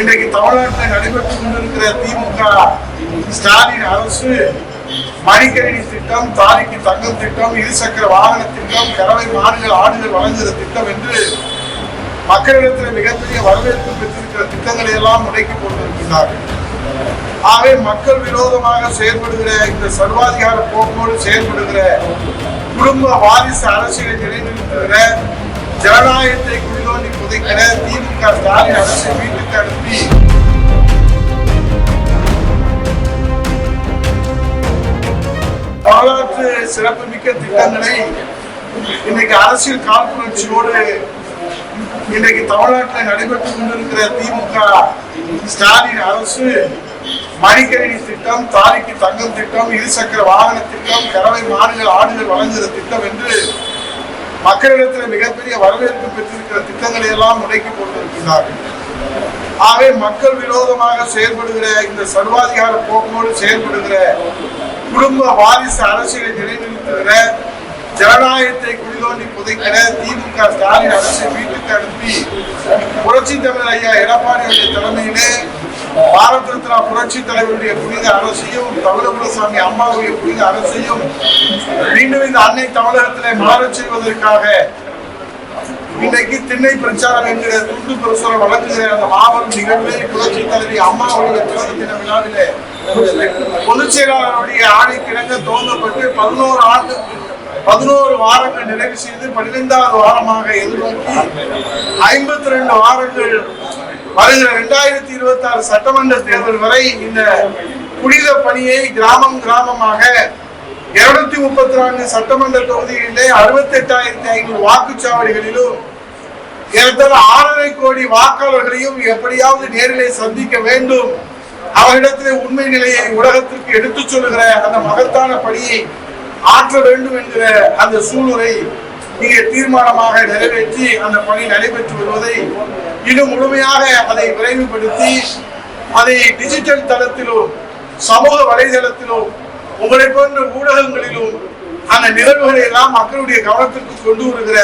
இன்றைக்கு தமிழ்நாட்டில் நடைபெற்றுக் கொண்டிருக்கிற திமுக ஸ்டாலின் அரசு மடிக்கணினி திட்டம் தாலிக்கு தங்கம் திட்டம் இருசக்கர வாகன திட்டம் கறவை மாடுகள் ஆடுகள் வழங்குகிற திட்டம் என்று மக்களிடத்தில் மிகப்பெரிய வரவேற்பு பெற்றிருக்கிற திட்டங்களை எல்லாம் முடக்கி கொண்டிருக்கிறார்கள். ஆகவே மக்கள் விரோதமாக செயல்படுகிற இந்த சர்வாதிகார போக்கோடு செயல்படுகிற குடும்ப வாரிசு அரசியலை நிலைநிறுத்துகிற ஜனநாயகத்தை குடிதோண்டி புதைக்கிற திமுக ஸ்டாலின் அரசு வீட்டுக்கு அனுப்பி. வரலாற்று சிறப்புமிக்க திட்டங்களை இன்னைக்கு அரசியல் காழ்ப்புணர்ச்சியோடு இன்னைக்கு தமிழ்நாட்டில் நடைபெற்றுக் கொண்டிருக்கிற திமுக ஸ்டாலின் அரசு மடிக்கணினி திட்டம் தாலிக்கு தங்கம் திட்டம் இருசக்கர வாகன திட்டம் கறவை மாடுகள் ஆடுகள் வழங்குகிற திட்டம் என்று மக்களிடத்தில் மிகப்பெரிய வரவேற்பு பெற்றிருக்கிற திட்டங்களை எல்லாம் முடக்கி கொண்டிருக்கிறார்கள் ஆகவே மக்கள் விரோதமாக செயல்படுகிற இந்த சர்வாதிகார போக்கோடு செயல்படுகிற குடும்ப வாரிசு அரசியலை நிலைநிறுத்துகிற ஜனநாயகத்தை குடிதோண்டி புதைக்கிற திமுக ஸ்டாலின் அரசை வீட்டுக்கு அனுப்பி புரட்சி தமிழ் ஐயா எடப்பாடியுடைய தலைமையிலே பாரத ரத்னா புரட்சி தலைவருடைய புனித அரசையும் தமிழகுலசாமி அம்மாவுடைய புனித அரசையும் மீண்டும் இந்த அன்னை தமிழகத்திலே மாறச் செய்வதற்காக இன்னைக்கு திண்ணை பிரச்சாரம் என்கிற துண்டு பிரசுரம் வழங்குகிற அந்த மாபெரும் நிகழ்வில் புரட்சி தலைவி அம்மாவுடைய பிறந்த தின விழாவிலே பொதுச் செயலாளருடைய ஆணைக்கிணங்க துவங்கப்பட்டு பதினோரு ஆண்டு பதினோரு வாரங்கள் நிறைவு செய்து பன்னிரெண்டாவது வாரமாக எதிர்நோக்கி ஐம்பத்தி ரெண்டு வாரங்கள் வருகிற இரண்டாயிரத்தி இருபத்தி ஆறு சட்டமன்ற தேர்தல் வரை இந்த புனித பணியை கிராமம் கிராமமாக இருநூத்தி முப்பத்தி நான்கு சட்டமன்ற தொகுதிகளிலே அறுபத்தி எட்டாயிரத்தி ஐநூறு வாக்குச்சாவடிகளிலும் ஏறத்தாழ ஆறரை கோடி வாக்காளர்களையும் எப்படியாவது நேரிலே சந்திக்க வேண்டும். அவரிடத்திலே உண்மை நிலையை உலகத்திற்கு எடுத்துச் சொல்லுகிற அந்த மகத்தான பணியை ஆற்ற வேண்டும் என்கிற அந்த சூழ்நிலை இங்கே தீர்மானமாக நிறைவேற்றி அந்த பணி நடைபெற்று வருவதை இன்னும் முழுமையாக அதை விரைவுபடுத்தி அதை டிஜிட்டல் தளத்திலும் சமூக வலைதளத்திலும் உங்களை போன்ற ஊடகங்களிலும் அந்த நிகழ்வுகளை எல்லாம் மக்களுடைய கவனத்திற்கு கொண்டு வருகிற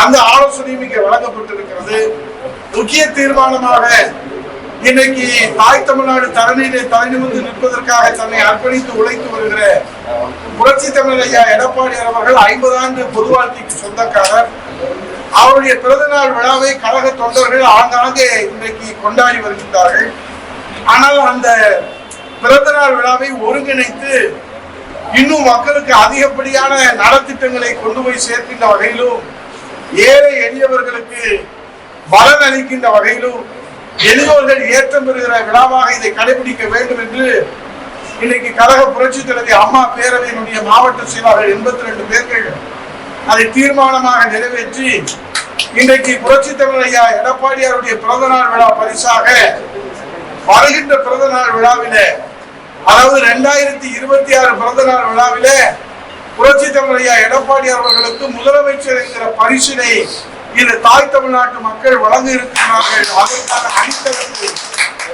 அந்த ஆலோசனையும் இங்கே வழங்கப்பட்டிருக்கிறது. முக்கிய தீர்மானமாக இன்னைக்கு தாய் தமிழ்நாடு தரணியிலே தலைநிமிர்ந்து நிற்பதற்காக தன்னை அர்ப்பணித்து உழைத்து வருகிற புரட்சி தமிழ் ஐயா எடப்பாடி அவர்கள் ஐம்பது ஆண்டு பொது வாழ்க்கைக்கு சொந்தக்காரர். அவருடைய பிறந்தநாள் விழாவை கழக தொண்டர்கள் ஆங்காங்கே இன்றைக்கு கொண்டாடி வருகின்றார்கள். ஆனால் அந்த பிறந்தநாள் விழாவை ஒருங்கிணைத்து இன்னும் மக்களுக்கு அதிகப்படியான நலத்திட்டங்களை கொண்டு போய் சேர்க்கின்ற வகையிலும் ஏழை எளியவர்களுக்கு பலன் அளிக்கின்ற வகையிலும் எளியோர்கள் ஏற்றம் பெறுகிற விழாவாக இதை கடைபிடிக்க வேண்டும் என்று இன்னைக்கு கழக புரட்சி தலைவி அம்மா பேரவையினுடைய மாவட்ட செயலாளர் எண்பத்தி ரெண்டு பேர்கள் அதை தீர்மானமாக நிறைவேற்றி இன்றைக்கு புரட்சி தமிழர் ஐயா எடப்பாடியாருடைய பிறந்தநாள் விழா பரிசாக வருகின்ற பிறந்தநாள் விழாவிலே அதாவது ரெண்டாயிரத்தி இருபத்தி ஆறு பிறந்தநாள் விழாவிலே புரட்சி தமிழர் ஐயா எடப்பாடி அவர்களுக்கு முதலமைச்சர் என்கிற பரிசினை இந்த தாய் தமிழ்நாட்டு மக்கள் வழங்க இருக்கிறார்கள். அதற்கான அடித்தளத்தை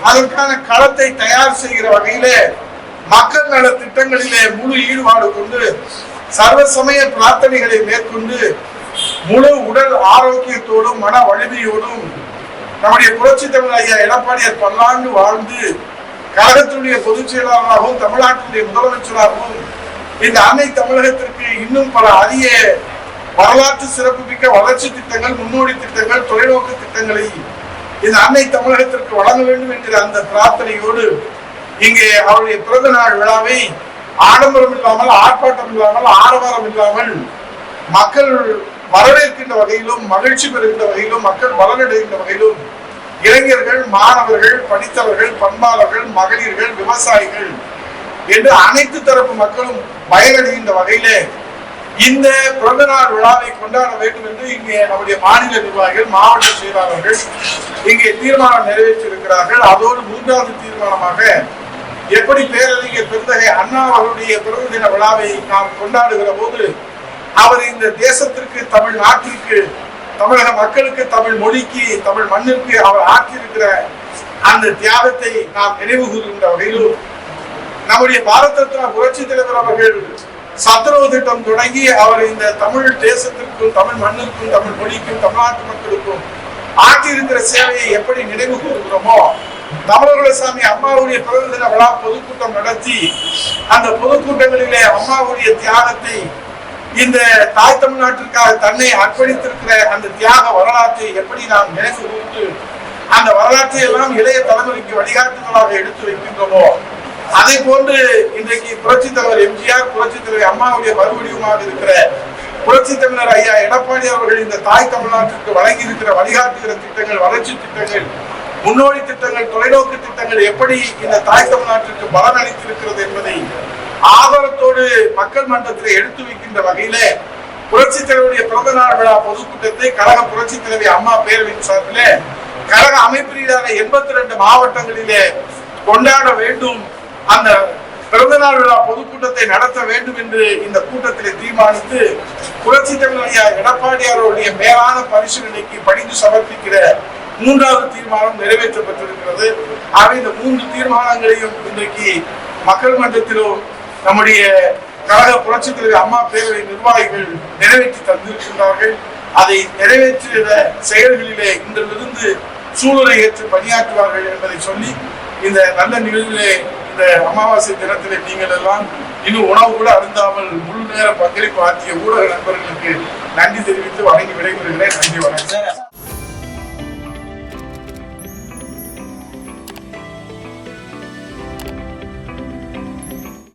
அதற்கான களத்தை தயார் செய்கிற வகையிலே மக்கள் நல திட்டங்களிலே முழு ஈடுபாடு கொண்டு சர்வ சமய பிரார்த்தனைகளை மேற்கொண்டு முழு உடல் ஆரோக்கியத்தோடும் மன வலிமையோடும் நம்முடைய புரட்சி தமிழ் ஐயா எடப்பாடியார் பல்லாண்டு வாழ்ந்து கழகத்தினுடைய பொதுச் செயலாளராகவும் தமிழ்நாட்டினுடைய முதலமைச்சராகவும் இந்த அன்னை தமிழகத்திற்கு இன்னும் பல அரிய வரலாற்று சிறப்புமிக்க வளர்ச்சி திட்டங்கள் முன்னோடி திட்டங்கள் தொலைநோக்கு திட்டங்களை இந்த அன்னை தமிழகத்திற்கு வழங்க வேண்டும் என்கிற அந்த பிரார்த்தனையோடு இங்கே அவருடைய பிறந்த நாள் விழாவை ஆடம்பரம் இல்லாமல் ஆர்ப்பாட்டம் இல்லாமல் ஆரவாரம் இல்லாமல் மக்கள் வரவேற்கின்ற வகையிலும் மகிழ்ச்சி பெறுகின்ற வகையிலும் மக்கள் பலனடைகின்ற வகையிலும் இளைஞர்கள் மாணவர்கள் படித்தவர்கள் பண்பாளர்கள் மகளிர்கள் விவசாயிகள் என்று அனைத்து தரப்பு மக்களும் பயனடைகின்ற வகையிலே இந்த பிறந்த நாள் விழாவை கொண்டாட வேண்டும் என்று இங்கே நம்முடைய மாநில நிர்வாகிகள் மாவட்ட செயலாளர்கள் இங்கே தீர்மானம் நிறைவேற்றியிருக்கிறார்கள். அதோடு மூன்றாவது தீர்மானமாக எப்படி பேரறிஞர் பெருந்தகை அண்ணா அவர்களுடைய பிறந்த தின விழாவை நாம் கொண்டாடுகிற போது அவர் இந்த தேசத்திற்கு தமிழ் நாட்டிற்கு தமிழக மக்களுக்கு தமிழ் மொழிக்கு தமிழ் மண்ணிற்கு அவர் ஆற்றியிருக்கிற அந்த தியாகத்தை நாம் நினைவு கூறுகின்ற வகையிலும் நம்முடைய பாரத ரத்னா புரட்சி தலைவர் அவர்கள் சத்துணவு திட்டம் தொடங்கி அவர் இந்த தமிழ் தேசத்திற்கும் தமிழ் மண்ணிற்கும் தமிழ் மொழிக்கும் தமிழ்நாட்டு மக்களுக்கும் ஆற்றியிருக்கிற சேவையை எப்படி நினைவு கூறுகிறோமோ தமிழகுலசாமி அம்மாவுடைய பிறந்த தின விழா பொதுக்கூட்டம் நடத்தி அந்த பொதுக்கூட்டங்களிலே அம்மாவுடைய தியாகத்தை இந்த தாய் தமிழ்நாட்டிற்காக தன்னை அர்ப்பணித்திருக்கிற அந்த தியாக வரலாற்றை எப்படி நாம் நினைவு கூர்ந்து அந்த வரலாற்றை எல்லாம் இளைய தலைமுறைக்கு வழிகாட்டுதலாக எடுத்து வைக்கின்றோமோ அதை போன்று இன்றைக்கு புரட்சி தலைவர் எம்ஜிஆர் புரட்சி தலைவர் அம்மாவுடைய மறுவடிவமாக இருக்கிற புரட்சி தமிழர் ஐயா எடப்பாடி அவர்கள் இந்த தாய் தமிழ்நாட்டிற்கு வழங்கி இருக்கிற வழிகாட்டுகிற திட்டங்கள் வளர்ச்சி திட்டங்கள் முன்னோடி திட்டங்கள் தொலைநோக்கு திட்டங்கள் எப்படி இந்த தாய் தமிழ்நாட்டிற்கு பலன் அளித்திருக்கிறது என்பதை ஆதாரத்தோடு மக்கள் மன்றத்தில் எடுத்து வைக்கின்ற வகையில புரட்சி தலைவருடைய பிறந்த நாள் விழா பொதுக்கூட்டத்தை கழக புரட்சி தலைவி அம்மா பேரவையின் சார்பில் கழக அமைப்பு ரீதியாக எண்பத்தி ரெண்டு மாவட்டங்களிலே கொண்டாட வேண்டும். அந்த பிறந்த நாள் விழா பொதுக்கூட்டத்தை நடத்த வேண்டும் என்று இந்த கூட்டத்திலே தீர்மானித்து புரட்சி தமிழர் எடப்பாடியாருடைய மேலான பரிசீலனைக்கு பணிந்து சமர்ப்பிக்கிற மூன்றாவது தீர்மானம் நிறைவேற்றப்பட்டிருக்கிறது. ஆக இந்த மூன்று தீர்மானங்களையும் இன்றைக்கு மக்கள் மன்றத்திலும் நம்முடைய கழக புரட்சி தலைவர் அம்மா பேரவை நிர்வாகிகள் நிறைவேற்றி தந்திருக்கின்றார்கள். அதை நிறைவேற்றுகிற செயல்களிலே இன்றிலிருந்து சூழலை ஏற்று பணியாற்றுவார்கள் என்பதை சொல்லி இந்த நல்ல நிகழ்விலே இந்த அமாவாசை தினத்திலே நீங்கள் எல்லாம் இன்னும் உணவு கூட அருந்தாமல் முழு நேர பங்களிப்பு ஆற்றிய ஊடக நண்பர்களுக்கு நன்றி தெரிவித்து வணங்கி விடைபெறுகிறேன். நன்றி வணக்கம்.